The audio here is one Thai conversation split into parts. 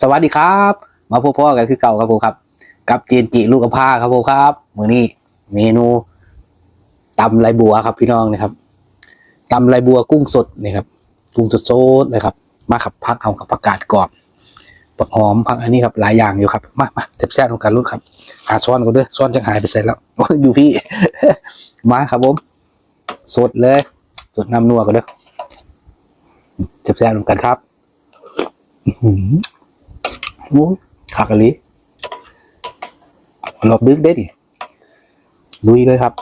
สวัสดีครับ มาพบพ่อกันคือเก่าครับผมครับ กับเจนจิลูกกระพ้าครับผมครับมื้อนี้เมนูตำไรบัวครับพี่น้องนะครับตำไรบัวกุ้งสดนี่ครับกุ้งสดสดๆเลยครับ มาขับพักเอากับผักกาดกรอบผักหอมผักอันนี้ครับหลายอย่างอยู่ครับ มามาแซ่บของการรุ่นครับ หาซ้อนกันด้วยซ้อนจังหายไปเสร็จแล้วอยู่พี่ มาครับผมสดเลยสดน้ำนัวกันเด้อแซ่บของกันครับ โอ้ขากะลิหลบดึกได้ดิลุยเลยครับ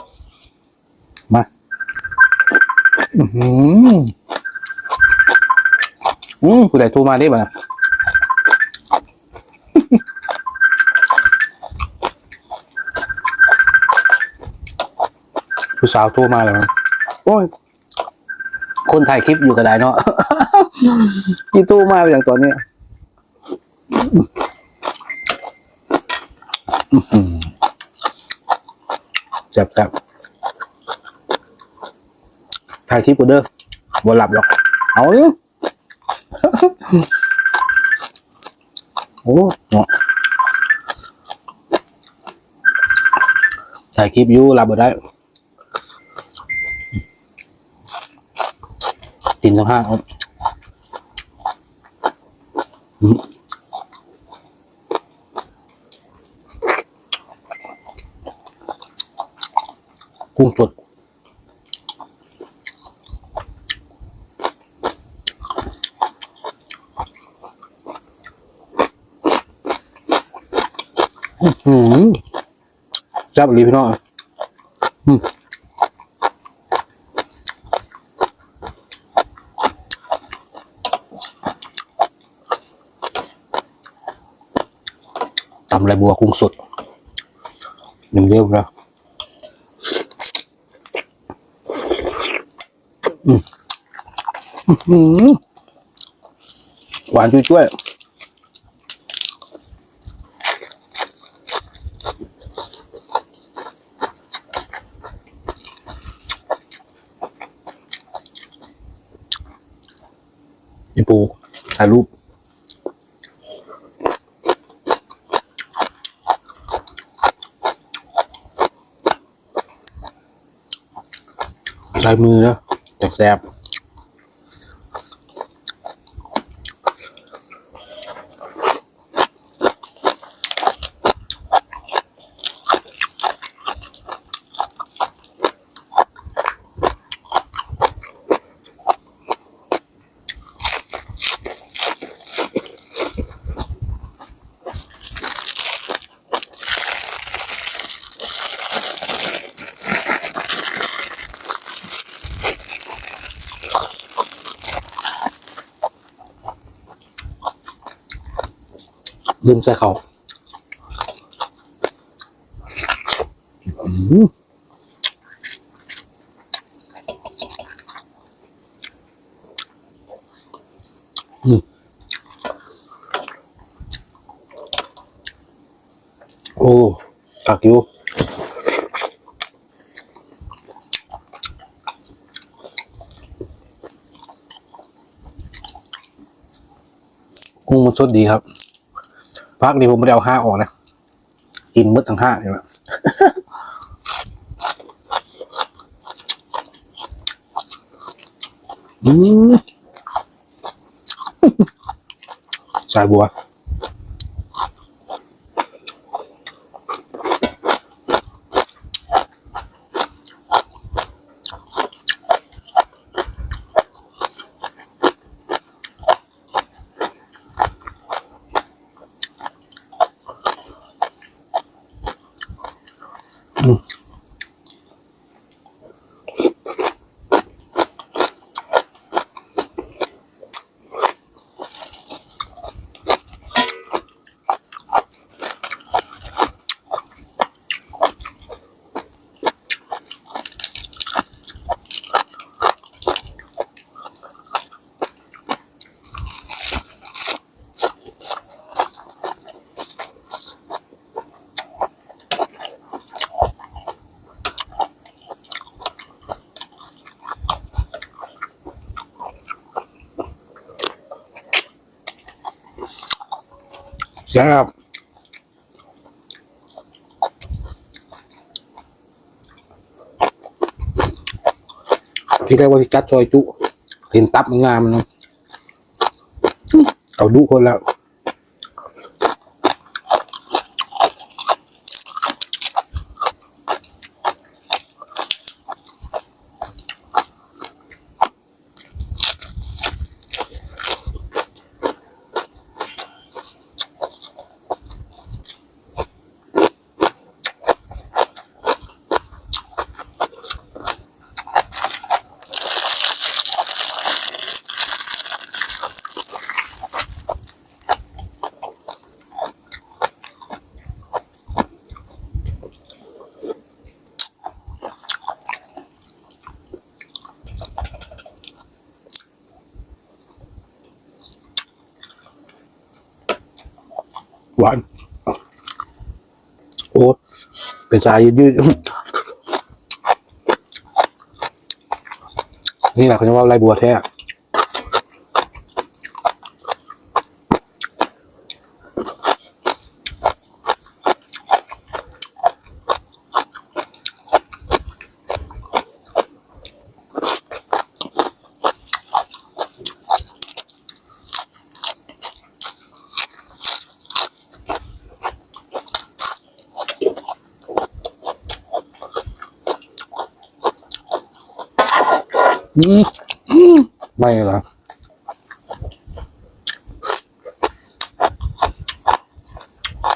มาอือหืออืมผู้ใดโทรมาได้บ่าผู้สาวโทรมาแล้วมั้งโอ้ย คนถ่ายคลิปอยู่ก็ไดเนาะที่ตู้มาอย่างตอนเนี้ย จับจับถ่ายคลิปกูเด้อบ่หลับหรอก เอาดิโอ้เนาะถ่ายคลิปอยู่หลับบ่ได้ตินทั้งห้าครับอืมกุ้งสด อื้อหือจับลีพี่น้องอืมตำไรบัวกุ้งสดหนึ่งเดียวนะอืมอื้อหือหวานจุ้ยๆ อีปูถ่ายรูปลายมือนะแตกแสบ ลืมใส่เขาอื้อหืออืมโอ้ตักอยู่กุ้งมันสดดีครับ พักนี้ผมไม่ได้เอาห้าออกนะกินมืดทั้งห้าเลยละอืมสายบัว Mm-hmm. แซ่บที่ได้ว่าพี่กัดซอยจุเห็นตับมันงามนเนาะเอาดูคนแล้ว หวาน โอ้ เป็นสายยืดนี่แหละเขาจะว่าไรบัวแท้ อืมอืม ไม่เหรอ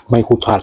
ไม่คูชัด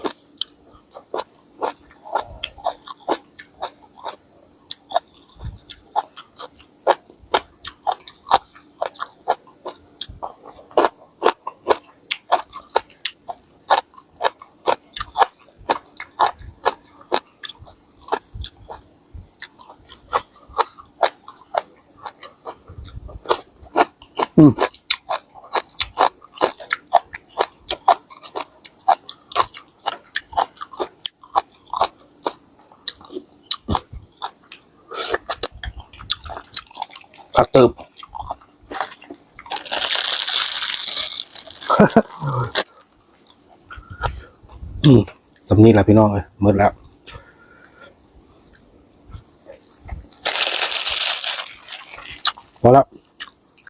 ผักตืบอืมสำนีแหละพี่น้องเลยมืดแล้วพอแล้ว